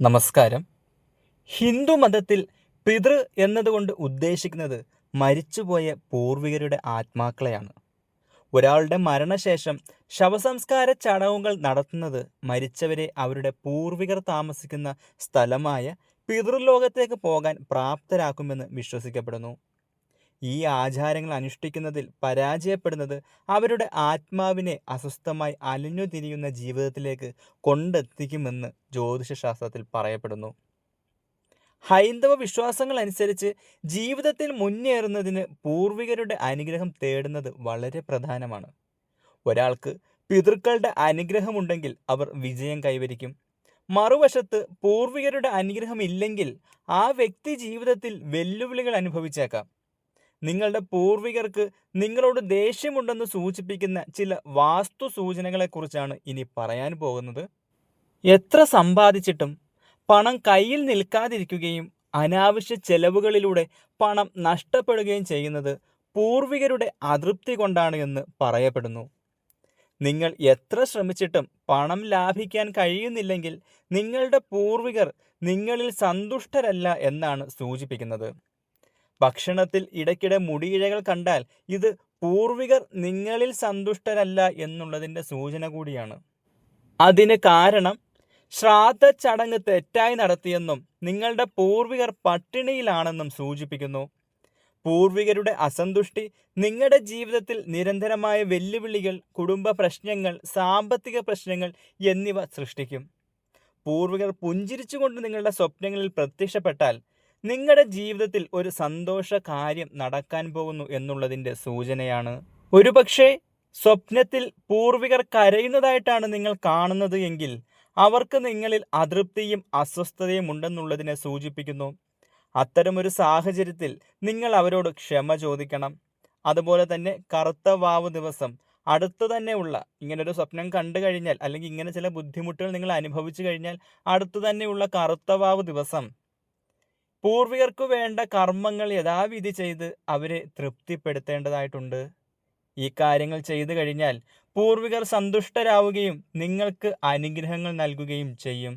നമസ്കാരം. ഹിന്ദു മതത്തിൽ പിതൃ എന്നതുകൊണ്ട് ഉദ്ദേശിക്കുന്നത് മരിച്ചുപോയ പൂർവികരുടെ ആത്മാക്കളെയാണ്. ഒരാളുടെ മരണശേഷം ശവസംസ്കാര ചടങ്ങുകൾ നടത്തുന്നത് മരിച്ചവരെ അവരുടെ പൂർവികർ താമസിക്കുന്ന സ്ഥലമായ പിതൃലോകത്തേക്ക് പോകാൻ പ്രാപ്തരാക്കുമെന്ന് വിശ്വസിക്കപ്പെടുന്നു. ഈ ആചാരങ്ങൾ അനുഷ്ഠിക്കുന്നതിൽ പരാജയപ്പെടുന്നത് അവരുടെ ആത്മാവിനെ അസ്വസ്ഥമായി അലിഞ്ഞു തിരിയുന്ന ജീവിതത്തിലേക്ക് കൊണ്ടെത്തിക്കുമെന്ന് ജ്യോതിഷശാസ്ത്രത്തിൽ പറയപ്പെടുന്നു. ഹൈന്ദവ വിശ്വാസങ്ങൾ അനുസരിച്ച് ജീവിതത്തിൽ മുന്നേറുന്നതിന് പൂർവികരുടെ അനുഗ്രഹം തേടുന്നത് വളരെ പ്രധാനമാണ്. ഒരാൾക്ക് പിതൃക്കളുടെ അനുഗ്രഹമുണ്ടെങ്കിൽ അവർ വിജയം കൈവരിക്കും. മറുവശത്ത് പൂർവികരുടെ അനുഗ്രഹം ഇല്ലെങ്കിൽ ആ വ്യക്തി ജീവിതത്തിൽ വെല്ലുവിളികൾ അനുഭവിച്ചേക്കാം. നിങ്ങളുടെ പൂർവികർക്ക് നിങ്ങളോട് ദേഷ്യമുണ്ടെന്ന് സൂചിപ്പിക്കുന്ന ചില വാസ്തു സൂചനകളെക്കുറിച്ചാണ് ഇനി പറയാൻ പോകുന്നത്. എത്ര സമ്പാദിച്ചിട്ടും പണം കയ്യിൽ നിൽക്കാതിരിക്കുകയും അനാവശ്യ ചെലവുകളിലൂടെ പണം നഷ്ടപ്പെടുകയും ചെയ്യുന്നത് പൂർവികരുടെ അതൃപ്തി കൊണ്ടാണ് എന്ന് പറയപ്പെടുന്നു. നിങ്ങൾ എത്ര ശ്രമിച്ചിട്ടും പണം ലാഭിക്കാൻ കഴിയുന്നില്ലെങ്കിൽ നിങ്ങളുടെ പൂർവികർ നിങ്ങളിൽ സന്തുഷ്ടരല്ല എന്നാണ് സൂചിപ്പിക്കുന്നത്. ഭക്ഷണത്തിൽ ഇടയ്ക്കിടെ മുടിയിഴകൾ കണ്ടാൽ ഇത് പൂർവികർ നിങ്ങളിൽ സന്തുഷ്ടരല്ല എന്നുള്ളതിന്റെ സൂചന കൂടിയാണ്. അതിന് കാരണം ശ്രാദ്ധ ചടങ്ങ് തെറ്റായി നടത്തിയെന്നും നിങ്ങളുടെ പൂർവികർ പട്ടിണിയിലാണെന്നും സൂചിപ്പിക്കുന്നു. പൂർവികരുടെ അസന്തുഷ്ടി നിങ്ങളുടെ ജീവിതത്തിൽ നിരന്തരമായ വെല്ലുവിളികൾ കുടുംബ പ്രശ്നങ്ങൾ സാമ്പത്തിക പ്രശ്നങ്ങൾ എന്നിവ സൃഷ്ടിക്കും. പൂർവികർ പുഞ്ചിരിച്ചുകൊണ്ട് നിങ്ങളുടെ സ്വപ്നങ്ങളിൽ പ്രത്യക്ഷപ്പെട്ടാൽ നിങ്ങളുടെ ജീവിതത്തിൽ ഒരു സന്തോഷ കാര്യം നടക്കാൻ പോകുന്നു എന്നുള്ളതിന്റെ സൂചനയാണ്. ഒരുപക്ഷെ സ്വപ്നത്തിൽ പൂർവികർ കരയുന്നതായിട്ടാണ് നിങ്ങൾ കാണുന്നത് എങ്കിൽ അവർക്ക് നിങ്ങളിൽ അതൃപ്തിയും അസ്വസ്ഥതയും ഉണ്ടെന്നുള്ളതിനെ സൂചിപ്പിക്കുന്നു. അത്തരമൊരു സാഹചര്യത്തിൽ നിങ്ങൾ അവരോട് ക്ഷമ ചോദിക്കണം. അതുപോലെ തന്നെ കറുത്ത വാവ് ദിവസം അടുത്തു തന്നെയുള്ള ഇങ്ങനൊരു സ്വപ്നം കണ്ടു കഴിഞ്ഞാൽ അല്ലെങ്കിൽ ഇങ്ങനെ ചില ബുദ്ധിമുട്ടുകൾ നിങ്ങൾ അനുഭവിച്ചു കഴിഞ്ഞാൽ അടുത്തു തന്നെയുള്ള കറുത്ത വാവ് ദിവസം പൂർവികർക്ക് വേണ്ട കർമ്മങ്ങൾ യഥാവിധി ചെയ്ത് അവരെ തൃപ്തിപ്പെടുത്തേണ്ടതായിട്ടുണ്ട്. ഈ കാര്യങ്ങൾ ചെയ്തു കഴിഞ്ഞാൽ പൂർവികർ സന്തുഷ്ടരാവുകയും നിങ്ങൾക്ക് അനുഗ്രഹങ്ങൾ നൽകുകയും ചെയ്യും.